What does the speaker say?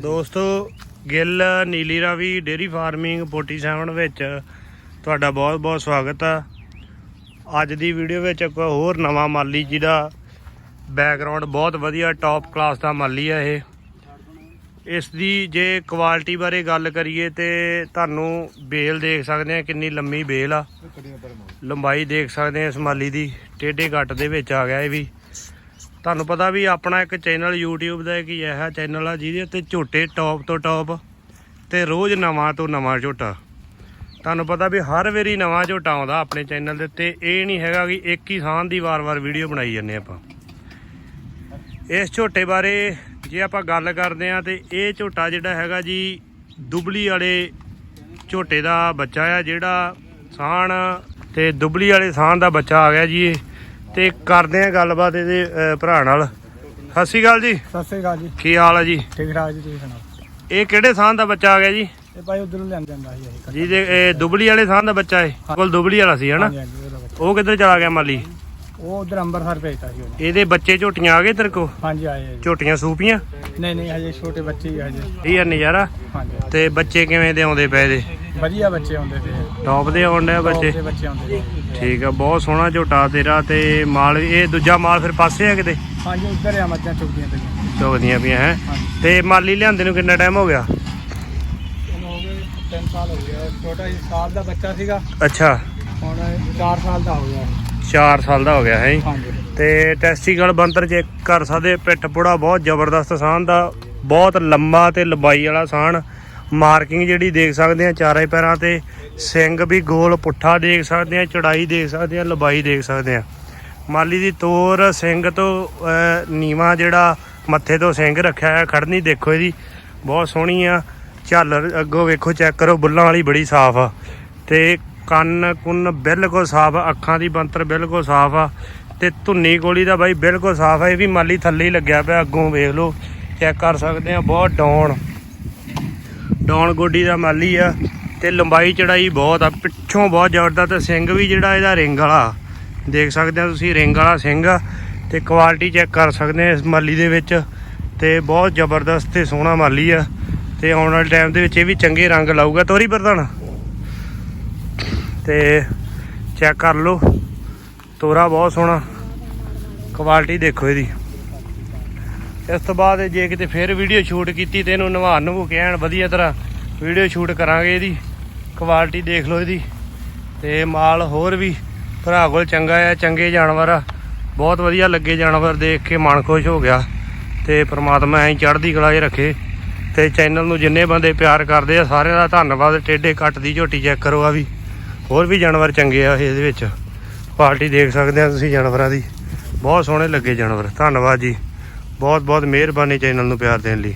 ਦੋਸਤੋ, Gill, Nili Ravi dairy farming 47 ਵਿੱਚ ਤੁਹਾਡਾ ਬਹੁਤ ਬਹੁਤ ਸਵਾਗਤ ਆ। ਅੱਜ ਦੀ ਵੀਡੀਓ ਵਿੱਚ ਇੱਕ ਹੋਰ ਨਵਾਂ ਮਾਲੀ ਜਿਹਦਾ ਬੈਕਗ੍ਰਾਉਂਡ ਬਹੁਤ ਵਧੀਆ ਟੌਪ ਕਲਾਸ ਦਾ ਮਾਲੀ ਆ ਇਹ। ਇਸ ਦੀ ਜੇ ਕੁਆਲਿਟੀ ਬਾਰੇ ਗੱਲ ਕਰੀਏ ਤੇ ਤੁਹਾਨੂੰ ਬੇਲ ਦੇਖ ਸਕਦੇ ਆ, ਕਿੰਨੀ ਲੰਮੀ ਬੇਲ ਆ। ਲੰਬਾਈ ਦੇਖ ਸਕਦੇ ਆ ਇਸ ਮਾਲੀ ਦੀ, ਟੇਢੇ ਗੱਟ ਦੇ ਵਿੱਚ ਆ ਗਿਆ ਇਹ ਵੀ। ਤੁਹਾਨੂੰ ਪਤਾ ਵੀ ਆਪਣਾ ਇੱਕ ਚੈਨਲ YouTube ਦਾ ਇੱਕ ਇਹੋ ਚੈਨਲ ਆ, ਜਿਹਦੇ ਉੱਤੇ ਝੋਟੇ ਟੌਪ ਤੋਂ ਟੌਪ ਤੇ ਰੋਜ਼ ਨਵਾਂ ਤੋਂ ਨਵਾਂ ਝੋਟਾ। ਤੁਹਾਨੂੰ ਪਤਾ ਵੀ ਹਰ ਵਾਰੀ ਨਵਾਂ ਝੋਟਾ ਆਉਂਦਾ ਆਪਣੇ ਚੈਨਲ ਦੇ ਉੱਤੇ। ਇਹ ਨਹੀਂ ਹੈਗਾ ਕਿ ਇੱਕ ਹੀ ਸਾਨ ਦੀ ਵਾਰ-ਵਾਰ ਵੀਡੀਓ ਬਣਾਈ ਜਾਂਦੇ ਆਪਾਂ। ਇਸ ਝੋਟੇ ਬਾਰੇ ਜੇ ਆਪਾਂ ਗੱਲ ਕਰਦੇ ਆ ਤੇ ਇਹ ਝੋਟਾ ਜਿਹੜਾ ਹੈਗਾ ਜੀ, ਦੁਬਲੀ ਵਾਲੇ ਝੋਟੇ ਦਾ ਬੱਚਾ ਆ, ਜਿਹੜਾ ਸਾਣ ਤੇ ਦੁਬਲੀ ਵਾਲੇ ਸਾਣ ਦਾ ਬੱਚਾ ਆ ਗਿਆ ਜੀ ਤੇ ਕਰਦੇ ਆ ਗੱਲਬਾਤ ਇਹਦੇ ਅਹ, ਭਰਾ ਨਾਲ। ਸਤਿ ਸ਼੍ਰੀ ਅਕਾਲ ਜੀ। ਸਤਿ ਸ੍ਰੀ ਅਕਾਲ ਜੀ। ਕੀ ਹਾਲ ਆ ਜੀ? ਠੀਕ ਠਾਕ ਜੀ ਤੁਸੀਂ ਸੁਣਾਓ? ਇਹ ਕਿਹੜੇ ਸਾਣ ਦਾ ਬੱਚਾ ਆ ਗਿਆ ਜੀ? ਇਹ ਭਾਈ ਉਧਰੋਂ ਲਿਆਂਦਾ ਜਾਂਦਾ ਸੀ ਅਸੀਂ ਜੀ ਦੇ ਇਹ ਦੁਬਲੀ ਵਾਲੇ ਸਾਣ ਦਾ ਬੱਚਾ ਹੈ। ਕੋਲ ਦੁਬਲੀ ਵਾਲਾ ਸੀ ਹਨਾ? ਹਾਂਜੀ ਹਾਂਜੀ ਉਹਦਾ ਬੱਚਾ। ਉਹ ਕਿੱਧਰ ਚਲਾ ਗਿਆ ਮਾਲੀ? ਉਹ ਉਧਰ ਅੰਮ੍ਰਿਤਸਰ ਭੇਜਤਾ ਸੀ ਉਹਨੇ। ਇਹਦੇ ਬੱਚੇ ਝੋਟੀਆਂ ਆ ਗਏ ਤੇਰੇ ਕੋ ਹਾਂਜੀ ਆਏ ਆ ਜੀ। ਝੋਟੀਆਂ ਸੂਪੀਆਂ? ਨਹੀਂ ਨਹੀਂ ਹਜੇ ਛੋਟੇ ਬੱਚੇ ਹੀ ਆ ਹਜੇ। ਇਹ ਆ ਨਜ਼ਾਰਾ? ਹਾਂਜੀ ਤੇ ਬੱਚੇ ਕਿਵੇਂ ਦੇ ਆਉਂਦੇ ਪਏ ਦੇ ਵਧੀਆ ਬੱਚੇ ਆਉਂਦੇ ਤੇ ਟੌਪ ਦੇ ਆਉਂਦੇ ਆ ਬੱਚੇ? ਦੇ ਬੱਚੇ ਆਉਂਦੇ ਠੀਕ ਆ ਬਹੁਤ ਸੋਹਣਾ ਝੋਟਾ ਤੇਰਾ ਤੇ ਮਾਲ ਇਹ ਦੂਜਾ ਮਾਲ ਫਿਰ ਪਾਸੇ ਆ ਕਿਤੇ? ਹਾਂਜੀ ਉਧਰ ਆ ਮੱਝਾਂ ਚੁਗਦੀਆਂ ਤੇ ਚੁਗਦੀਆਂ ਪਈਆਂ ਹੈ? ਤੇ ਮਾਲੀ ਲਿਆਂਦੇ ਨੂੰ ਕਿੰਨਾ ਟਾਈਮ ਹੋ ਗਿਆ? ਹੋ ਗਏ 3 ਸਾਲ ਹੋ ਗਿਆ ਛੋਟਾ ਹੀ ਸਾਲ ਦਾ ਬੱਚਾ ਸੀਗਾ। ਅੱਛਾ। ਹੁਣ 4 ਸਾਲ ਦਾ ਹੋ ਗਿਆ। 4 ਸਾਲ ਦਾ ਹੋ ਗਿਆ ਹੈ? ਹਾਂਜੀ। ਤੇ ਟੈਸਟੀਕਲ ਬੰਤਰ ਚੈੱਕ ਕਰ ਸਕਦੇ ਪਿੱਠ ਪੁੜਾ ਬਹੁਤ ਜ਼ਬਰਦਸਤ ਸਾਨ ਦਾ ਬਹੁਤ ਲੰਮਾ ਤੇ ਲੰਬਾਈ ਵਾਲਾ ਸਾਨ ਮਾਰਕਿੰਗ ਜਿਹੜੀ ਦੇਖ ਸਕਦੇ ਆ ਚਾਰੇ ਪੈਰਾਂ ਤੇ ਸਿੰਘ ਵੀ ਗੋਲ ਪੁੱਠਾ ਦੇਖ ਸਕਦੇ ਆ ਚੜਾਈ ਦੇਖ ਸਕਦੇ ਆ ਲੰਬਾਈ ਦੇਖ ਸਕਦੇ ਆ। ਮਾਲੀ ਦੀ ਤੋਰ ਸਿੰਘ ਤੋਂ ਅਹ, ਨੀਵਾਂ ਜਿਹੜਾ ਮੱਥੇ ਤੋਂ ਸਿੰਘ ਰੱਖਿਆ ਹੈ ਖੜਨੀ ਦੇਖੋ ਇਹਦੀ ਬਹੁਤ ਸੋਹਣੀ ਆ। ਝਾਲਰ ਅੱਗੋਂ ਵੇਖੋ ਚੈੱਕ ਕਰੋ ਬੁੱਲਾਂ ਵਾਲੀ ਬੜੀ ਸਾਫ਼ ਆ। ਤੇ ਕੰਨ ਕੁੰਨ ਬਿਲਕੁਲ ਸਾਫ਼ ਆ, ਅੱਖਾਂ ਦੀ ਬੰਤਰ ਬਿਲਕੁਲ ਸਾਫ਼ ਆ। ਤੇ ਧੁੰਨੀ ਗੋਲੀ ਦਾ ਬਾਈ ਬਿਲਕੁਲ ਸਾਫ਼ ਆ ਇਹ ਵੀ ਮਾਲੀ ਥੱਲੇ ਹੀ ਲੱਗਿਆ ਪਿਆ ਅੱਗੋਂ ਵੇਖ ਲਓ ਚੈੱਕ ਕਰ ਸਕਦੇ ਆ ਬਹੁਤ ਡਾਊਨ। ਡਾਉਣ ਗੋਡੀ ਦਾ ਮਾਲੀ ਆ ਤੇ ਲੰਬਾਈ ਚੜਾਈ ਬਹੁਤ ਆ। ਪਿੱਛੋਂ ਬਹੁਤ ਜ਼ਬਰਦਸਤ ਤੇ ਸਿੰਘ ਵੀ ਜਿਹੜਾ ਇਹਦਾ ਰਿੰਗ ਵਾਲਾ। ਦੇਖ ਸਕਦੇ ਆ ਤੁਸੀਂ ਰਿੰਗ ਵਾਲਾ ਸਿੰਘ ਆ ਤੇ ਕੁਆਲਿਟੀ ਚੈੱਕ ਕਰ ਸਕਦੇ ਆ ਇਸ ਮਾਲੀ ਦੇ ਵਿੱਚ ਤੇ ਬਹੁਤ ਜ਼ਬਰਦਸਤ ਤੇ ਸੋਹਣਾ ਮਾਲੀ ਆ ਤੇ ਆਉਣ ਵਾਲੇ ਟਾਈਮ ਦੇ ਵਿੱਚ ਇਹ ਵੀ ਚੰਗੇ ਰੰਗ ਲਾਊਗਾ। ਤੋਰੀ ਪ੍ਰਧਾਨ। ਤੇ ਚੈੱਕ ਕਰ ਲਓ। ਤੋਰਾ ਬਹੁਤ ਸੋਹਣਾ। ਕੁਆਲਿਟੀ ਦੇਖੋ ਇਹਦੀ। ਇਸ ਤੋਂ ਬਾਅਦ ਜੇ ਕਿਤੇ ਫਿਰ ਵੀਡੀਓ ਸ਼ੂਟ ਕੀਤੀ ਤੇ ਇਹਨੂੰ ਨਵਾ ਨੂੰ ਕਹਿਣ, ਵਧੀਆ ਤਰ੍ਹਾਂ ਵੀਡੀਓ ਸ਼ੂਟ ਕਰਾਂਗੇ ਇਹਦੀ। ਕੁਆਲਿਟੀ ਦੇਖ ਲਓ ਇਹਦੀ। ਤੇ ਮਾਲ ਹੋਰ ਵੀ ਭਰਾ ਕੋਲ ਚੰਗਾ ਆ, ਚੰਗੇ ਜਾਨਵਰ ਆ। ਬਹੁਤ ਵਧੀਆ ਲੱਗੇ ਜਾਨਵਰ ਦੇਖ ਕੇ, ਮਨ ਖੁਸ਼ ਹੋ ਗਿਆ। ਤੇ ਪ੍ਰਮਾਤਮਾ ਐਂ ਚੜ੍ਹਦੀ ਕਲਾ 'ਚ ਰੱਖੇ। ਤੇ ਚੈਨਲ ਨੂੰ ਜਿੰਨੇ ਬੰਦੇ ਪਿਆਰ ਕਰਦੇ ਆ, ਸਾਰਿਆਂ ਦਾ ਧੰਨਵਾਦ। ਟੇਡੇ ਕੱਟ ਦੀ ਝੋਟੀ ਚੈੱਕ ਕਰੋ ਆ ਵੀ। ਹੋਰ ਵੀ ਜਾਨਵਰ ਚੰਗੇ ਆ ਇਹਦੇ ਵਿੱਚ। ਕੁਆਲਿਟੀ ਦੇਖ ਸਕਦੇ ਆ ਤੁਸੀਂ ਜਾਨਵਰਾਂ ਦੀ। ਬਹੁਤ ਸੋਹਣੇ ਲੱਗੇ ਜਾਨਵਰ। ਧੰਨਵਾਦ ਜੀ। ਬਹੁਤ ਬਹੁਤ ਮਿਹਰਬਾਨੀ ਚੈਨਲ ਨੂੰ ਪਿਆਰ ਦੇਣ ਲਈ।